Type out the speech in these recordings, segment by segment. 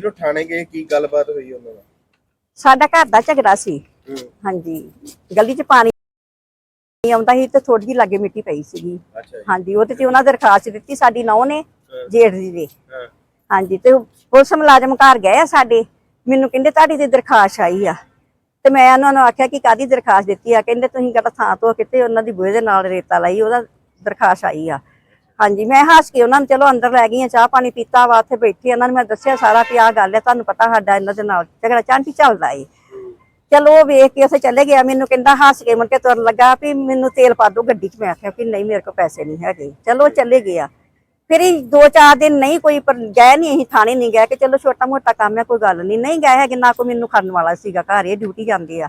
ਜਦੋਂ ਥਾਣੇ ਗਏ ਕੀ ਗੱਲਬਾਤ ਹੋਈ ਉਹਨਾਂ ਨਾਲ? ਸਾਡਾ ਘਰ ਦਾ ਝਗੜਾ ਸੀ। ਹੂੰ। ਹਾਂਜੀ। ਗਲੀ 'ਚ ਪਾਣੀ ਆਉਂਦਾ ਸੀ ਤੇ ਥੋੜੀ ਜਿਹੀ ਲਾਗੇ ਮਿੱਟੀ ਪਈ ਸੀਗੀ। ਅੱਛਾ ਜੀ। ਹਾਂਜੀ ਉਹਦੇ ਤੇ ਉਹਨਾਂ ਦਰਖਾਸਤ ਦਿੱਤੀ ਸਾਡੀ ਨੌ ਨੇ ਜੇਠ ਜੀ ਦੇ। ਹਾਂ। ਹਾਂਜੀ ਤੇ ਉਹ ਪੁਲਿਸ ਮੁਲਾਜ਼ਮ ਘਰ ਗਏ ਆ ਸਾਡੇ। ਮੈਨੂੰ ਕਹਿੰਦੇ ਤੁਹਾਡੀ ਤੇ ਦਰਖਾਸਤ ਆਈ ਆ। ਤੇ ਮੈਂ ਉਹਨਾਂ ਨੂੰ ਆਖਿਆ ਕਿ ਕਾਦੀ ਦਰਖਾਸਤ ਦਿੱਤੀ ਆ? ਕਹਿੰਦੇ ਤੁਸੀਂ ਕਿਹੜਾ ਥਾਂ ਤੋਂ ਕਿਤੇ ਉਹਨਾਂ ਦੀ ਬੂਹੇ ਦੇ ਨਾਲ ਰੇਤਾ ਲਾਈ ਉਹਦਾ ਦਰਖਾਸਤ ਆਈ ਆ। ਹਾਂਜੀ, ਮੈਂ ਹੱਸ ਕੇ ਉਹਨਾਂ ਨੂੰ, ਚਲੋ ਅੰਦਰ ਲੈ ਗਈ ਆ ਚਾਹ ਪਾਣੀ ਪੀਤਾ ਵਾ, ਉੱਥੇ ਬੈਠੀ ਉਹਨਾਂ ਨੂੰ ਮੈਂ ਦੱਸਿਆ ਸਾਰਾ ਕਿ ਆਹ ਗੱਲ ਹੈ, ਤੁਹਾਨੂੰ ਪਤਾ ਸਾਡਾ ਇਹਨਾਂ ਦੇ ਨਾਲ ਝਗੜਾ ਚਾਂਟੀ ਚੱਲਦਾ ਏ। ਚਲੋ ਉਹ ਵੇਖ ਕੇ ਉੱਥੇ ਚਲੇ ਗਿਆ, ਮੈਨੂੰ ਕਹਿੰਦਾ ਹੱਸ ਕੇ, ਮੁੜ ਕੇ ਤੁਰਨ ਲੱਗਾ ਵੀ ਮੈਨੂੰ ਤੇਲ ਪਾ ਦਿਓ ਗੱਡੀ 'ਚ। ਮੈਂ ਆਖਿਆ ਕਿ ਨਹੀਂ, ਮੇਰੇ ਕੋਲ ਪੈਸੇ ਨਹੀਂ ਹੈਗੇ। ਚਲੋ ਚਲੇ ਗਿਆ। ਫਿਰ ਇਹ ਦੋ ਚਾਰ ਦਿਨ ਨਹੀਂ ਕੋਈ, ਪਰ ਗਏ ਨਹੀਂ ਅਸੀਂ, ਥਾਣੇ ਨਹੀਂ ਗਏ ਕਿ ਚਲੋ ਛੋਟਾ ਮੋਟਾ ਕੰਮ ਹੈ, ਕੋਈ ਗੱਲ ਨਹੀਂ ਨਹੀਂ ਗਏ ਹੈਗੇ, ਨਾ ਕੋਈ ਮੈਨੂੰ ਖੜਨ ਵਾਲਾ ਸੀਗਾ, ਘਰ ਇਹ ਡਿਊਟੀ ਜਾਂਦੇ ਆ।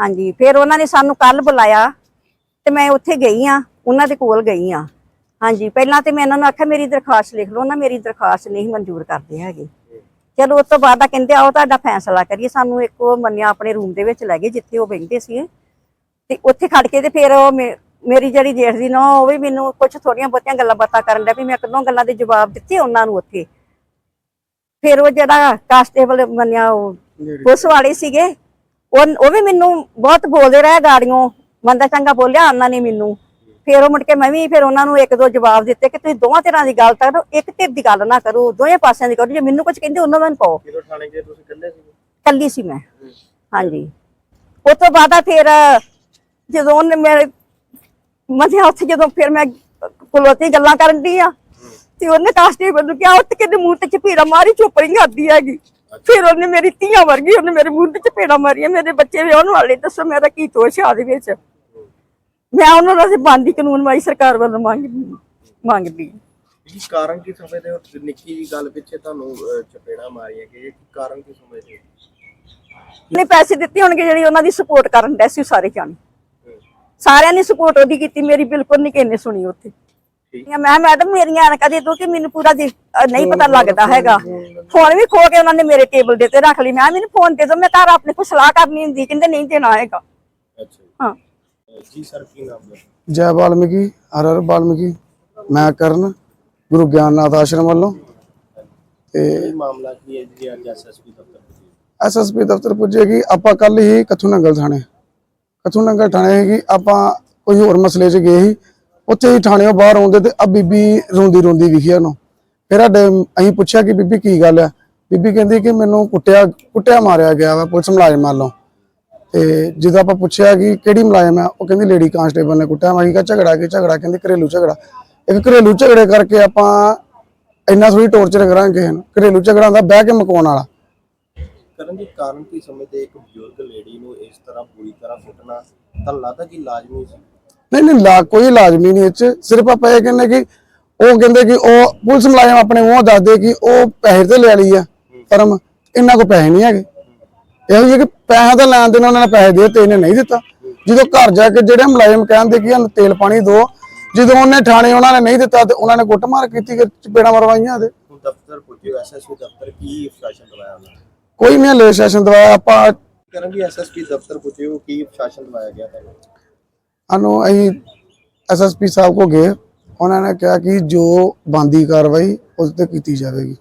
ਹਾਂਜੀ, ਫਿਰ ਉਹਨਾਂ ਨੇ ਸਾਨੂੰ ਕੱਲ ਬੁਲਾਇਆ ਤੇ ਮੈਂ ਉੱਥੇ ਗਈ ਆ, ਉਹਨਾਂ ਦੇ ਕੋਲ ਗਈ ਆ। ਹਾਂਜੀ ਪਹਿਲਾਂ ਤੇ ਮੈਂ ਇਹਨਾਂ ਨੂੰ ਆਖਿਆ ਮੇਰੀ ਦਰਖਾਸਤ ਲਿਖ ਲਓ ਨਾ ਮੇਰੀ ਦਰਖਾਸਤ ਨਹੀਂ ਮਨਜ਼ੂਰ ਕਰਦੇ ਹੈਗੇ। ਚਲੋ ਉਸ ਤੋਂ ਬਾਅਦ ਆ ਕਹਿੰਦੇ ਆਓ ਤੁਹਾਡਾ ਫੈਸਲਾ ਕਰੀਏ ਸਾਨੂੰ ਇੱਕ ਉਹ ਮੰਨਿਆ ਆਪਣੇ ਰੂਮ ਦੇ ਵਿੱਚ ਲੈ ਗਏ ਜਿੱਥੇ ਉਹ ਬੈਠਦੇ ਸੀ ਤੇ ਉੱਥੇ ਖੜ ਕੇ ਤੇ ਫਿਰ ਉਹ ਮੇਰੀ ਜਿਹੜੀ ਜੇਠ ਦੀ ਨੋ ਉਹ ਵੀ ਮੈਨੂੰ ਕੁਝ ਥੋੜੀਆਂ ਬਹੁਤੀਆਂ ਗੱਲਾਂ ਬਾਤਾਂ ਕਰਨ ਲੱਗ ਵੀ ਮੈਂ ਕਦੋਂ ਗੱਲਾਂ ਦੇ ਜਵਾਬ ਦਿੱਤੇ ਉਹਨਾਂ ਨੂੰ ਉੱਥੇ। ਫਿਰ ਉਹ ਜਿਹੜਾ ਕਾਂਸਟੇਬਲ ਮੰਨਿਆ ਉਹ ਪੁਲਿਸ ਵਾਲੇ ਸੀਗੇ ਉਹ ਉਹ ਵੀ ਮੈਨੂੰ ਬਹੁਤ ਬੋਲਦੇ ਰਹੇ ਗਾੜੀਆਂ। ਮੰਦਾ ਚੰਗਾ ਬੋਲਿਆ ਉਹਨਾਂ ਨੇ ਮੈਨੂੰ। ਫਿਰ ਉਹ ਮੁੜ ਕੇ ਮੈਂ ਵੀ ਫਿਰ ਉਹਨਾਂ ਨੂੰ ਇੱਕ ਦੋ ਜਵਾਬ ਦਿੱਤੇ ਕਿ ਤੁਸੀਂ ਦੋਵਾਂ ਤਰ੍ਹਾਂ ਦੀ ਗੱਲ ਕਰੋ ਇੱਕ ਧਿਰ ਦੀ ਗੱਲ ਨਾ ਕਰੋ ਦੋਵੇਂ ਪਾਸਿਆਂ ਦੀ ਕਰੋ ਜੇ ਮੈਨੂੰ ਕੁਝ ਕਹਿੰਦੇ ਉਹਨਾਂ ਨੂੰ ਪਾਓ। ਜਦੋਂ ਥਾਣੇ ਗਏ ਤੁਸੀਂ ਇਕੱਲੇ ਸੀ ਕੱਲੀ ਸੀ ਮੈਂ। ਹਾਂਜੀ। ਉਸ ਤੋਂ ਬਾਅਦ ਆ ਫਿਰ ਜਦੋਂ ਉਹਨੇ ਮੇਰੇ ਮਧਿਆ ਉੱਥੇ ਜਦੋਂ ਫਿਰ ਮੈਂ ਕੁਲੋਤੀ ਗੱਲਾਂ ਕਰਨ ਦੀ ਆ ਤੇ ਉਹਨੇ ਕਾਸਟੇਬਲ ਨੂੰ ਕਿਹਾ ਉੱਠ ਕੇ ਤੇ ਮੂੰਹ ਤੇ ਚਪੇੜਾ ਮਾਰੀ ਚੁੱਪੜੀ ਕਰਦੀ ਹੈਗੀ। ਫਿਰ ਉਹਨੇ ਮੇਰੀ ਧੀਆਂ ਵਰਗੀ ਉਹਨੇ ਮੇਰੇ ਮੂੰਹ ਤੇ ਚਪੇੜਾ ਮਾਰੀਆਂ ਮੇਰੇ ਬੱਚੇ ਵਿਆਹਣ ਵਾਲੇ ਦੱਸੋ ਮੇਰਾ ਕੀ ਦੋਸ਼ ਆ ਦੇ ਵਿੱਚ? ਮੈਂ ਉਹਨਾਂ ਦਾ ਬੰਦੀ ਕਾਨੂੰਨ ਮਾਈ ਸਰਕਾਰ ਵੱਲੋਂ ਮੰਗ ਮੰਗਦੀ। ਕੀ ਕਾਰਨ ਕੀ ਸਮਝਦੇ ਹੋ? ਨਿੱਕੀ ਜੀ ਗੱਲ ਪਿੱਛੇ ਤੁਹਾਨੂੰ ਚਪੇੜਾਂ ਮਾਰੀਆਂ ਕਿ ਇਹ ਕਾਰਨ ਕੀ ਸਮਝਦੇ ਹੋ? ਨੇ ਪੈਸੇ ਦਿੱਤੇ ਹੋਣਗੇ ਜਿਹੜੀ ਉਹਨਾਂ ਦੀ ਸਪੋਰਟ ਕਰਨ ਡੈ ਸੀ ਸਾਰੇ ਜਾਣੇ। ਸਾਰਿਆਂ ਨੇ ਸਪੋਰਟ ਉਹਦੀ ਕੀਤੀ ਮੇਰੀ ਬਿਲਕੁਲ ਨਹੀਂ ਕਿਸੇ ਨੇ ਸੁਣੀ ਉੱਥੇ। ਮੈਂ ਮੈਡਮ ਮੇਰੀਆਂ ਅਣਕਾਂ ਦੇ ਦੋ ਕਿ ਮੈਨੂੰ ਪੂਰਾ ਨਹੀਂ ਪਤਾ ਲੱਗਦਾ ਹੈਗਾ। ਫੋਨ ਵੀ ਖੋ ਕੇ ਉਹਨਾਂ ਨੇ ਮੇਰੇ ਟੇਬਲ ਦੇ ਤੇ ਰੱਖ ਲਈ। ਮੈਂ ਮੈਨੂੰ ਫੋਨ ਦੇ ਦੋ ਮੈਂ ਘਰ ਆਪਣੇ ਕੋਲ ਸਲਾਹ ਕਰਨੀ ਹੁੰਦੀ ਕਹਿੰਦੇ ਨਹੀਂ ਦੇਣਾ ਹੈਗਾ। ਅੱਛਾ ਜੀ। ਹਾਂ। ਜੀ ਸਰ ਕੀ ਨਾਮ ਹੈ? ਜੈ ਵਾਲਮੀਕੀ ਹਰ ਹਰ ਵਾਲਮੀਕੀ ਮੈਂ ਕਰਨ ਗੁਰੂ ਗਿਆਨਨਾਥ ਆਸ਼ਰਮ ਵੱਲੋਂ। ਤੇ ਮਾਮਲਾ ਕੀ ਹੈ ਜੀ? ਅੱਜ ਐਸਐਸਪੀ ਦਫ਼ਤਰ ਪੁੱਜੇ। ਐਸਐਸਪੀ ਦਫ਼ਤਰ ਪੁੱਜੇ ਕਿ ਆਪਾਂ ਕੱਲ ਹੀ ਕਥੂ ਨੰਗਲ ਥਾਣੇ। ਕਥੂ ਨੰਗਲ ਥਾਣੇ ਹੈਗੀ। ਆਪਾਂ ਕੋਈ ਹੋਰ ਮਸਲੇ 'ਚ ਗਏ ਸੀ। ਉੱਥੇ ਹੀ ਥਾਣੇੋਂ ਬਾਹਰ ਆਉਂਦੇ ਤੇ ਆ ਬੀਬੀ ਰੋਂਦੀ ਰੋਂਦੀ ਵਿਖੀ ਉਹਨੂੰ। ਫਿਰ ਸਾਡੇ ਅਸੀਂ ਪੁੱਛਿਆ ਕਿ ਬੀਬੀ ਕੀ ਗੱਲ ਆ? ਬੀਬੀ ਕਹਿੰਦੀ ਕਿ ਮੈਨੂੰ ਕੁੱਟਿਆ ਕੁੱਟਿਆ ਮਾਰਿਆ ਗਿਆ ਵਾ। ਪੁਲਿਸ ਮੁਲਾਜ਼ਮ ਵੱਲੋਂ। ਤੇ ਜਦੋਂ ਆਪਾਂ ਪੁੱਛਿਆ ਕਿ ਕਿਹੜੀ ਮੁਲਾਜ਼ਮ ਆ ਉਹ ਕਹਿੰਦੀ ਲੇਡੀ ਕਾਂਸਟੇਬਲ ਨੇ ਕੁੱਟਿਆ। ਮੈਂ ਕਿਹਾ ਝਗੜਾ ਕੀ ਝਗੜਾ? ਕਹਿੰਦੀ ਘਰੇਲੂ ਝਗੜਾ। ਇੱਕ ਘਰੇਲੂ ਝਗੜੇ ਕਰਕੇ ਆਪਾਂ ਇੰਨਾ ਥੋੜੀ ਟੌਰਚਰ ਕਰਾਂਗੇ ਕਿਸੇ ਨੂੰ ਘਰੇਲੂ ਝਗੜਾ ਹੁੰਦਾ ਬਹਿ ਕੇ ਮੁਕਾਉਣ ਵਾਲਾ। ਕਰਨ ਜੀ ਕਾਰਨ ਕੀ ਸਮਝਦੇ ਇੱਕ ਬਜ਼ੁਰਗ ਲੇਡੀ ਨੂੰ ਇਸ ਤਰ੍ਹਾਂ ਪੂਰੀ ਤਰ੍ਹਾਂ ਕੁੱਟਣਾ? ਤਾਂ ਲੱਗਦਾ ਕਿ ਲਾਜ਼ਮੀ ਸੀ? ਨਹੀਂ ਨਹੀਂ ਲਾ ਕੋਈ ਲਾਜ਼ਮੀ ਨਹੀਂ ਇਹ ਚ। ਸਿਰਫ ਆਪਾਂ ਇਹ ਕਹਿੰਦੇ ਕਿ ਉਹ ਕਹਿੰਦੇ ਕਿ ਉਹ ਪੁਲਿਸ ਮੁਲਾਜ਼ਮ ਆਪਣੇ ਮੂੰਹ ਦੱਸਦੇ ਕਿ ਉਹ ਪੈਸੇ ਤੇ ਲੈ ਲਈ ਆ। ਫਰਮ ਇਹਨਾਂ ਕੋ ਪੈਸੇ ਨਹੀਂ ਹੈਗੇ। ਇਹੋ ਜਿਹੇ ਕਿ ਪੈਸਾ ਤਾਂ ਲੈਣ ਦੇਣ ਉਹਨਾਂ ਨੇ ਪੈਸੇ ਦੇ ਤੇ ਇਹਨੇ ਨਹੀਂ ਦਿੱਤਾ। ਜਦੋਂ ਘਰ ਜਾ ਕੇ ਜਿਹੜੇ ਮੁਲਾਜ਼ਮ ਕਹਿੰਦੇ ਕਿ ਸਾਨੂੰ ਤੇਲ ਪਾਣੀ ਦਿਓ ਜਦੋਂ ਉਹਨੇ ਥਾਣੇ ਉਹਨਾਂ ਨੇ ਨਹੀਂ ਦਿੱਤਾ ਤੇ ਉਹਨਾਂ ਨੇ ਕੁੱਟਮਾਰ ਕੀਤੀ ਕਿ ਚਪੇੜਾਂ ਮਰਵਾਈਆਂ ਤੇ। ਹੁਣ ਦਫ਼ਤਰ ਪੁੱਜੇ ਐਸਐਸਪੀ ਦਫ਼ਤਰ ਕੀ ਪ੍ਰਸ਼ਾਸਨ ਦਵਾਇਆ ਉਹਨਾਂ ਨੇ? ਕੋਈ ਨਹੀਂ ਲੈ ਸੈਸ਼ਨ ਦਵਾਇਆ ਆਪਾਂ ਕਰਨ ਜੀ ਐਸਐਸਪੀ ਦਫ਼ਤਰ ਪੁੱਜੇ ਉਹ ਕੀ ਦਵਾਇਆ ਗਿਆ ਤੁਹਾਨੂੰ? ਸਾਨੂੰ ਅਸੀਂ ਐਸਐਸਪੀ ਸਾਹਿਬ ਕੋ ਗਏ ਉਹਨਾਂ ਨੇ ਕਿਹਾ ਕਿ ਜੋ ਬੰਦੀ ਕਾਰਵਾਈ ਉਸ ਤੇ ਕੀਤੀ ਜਾਵੇਗੀ।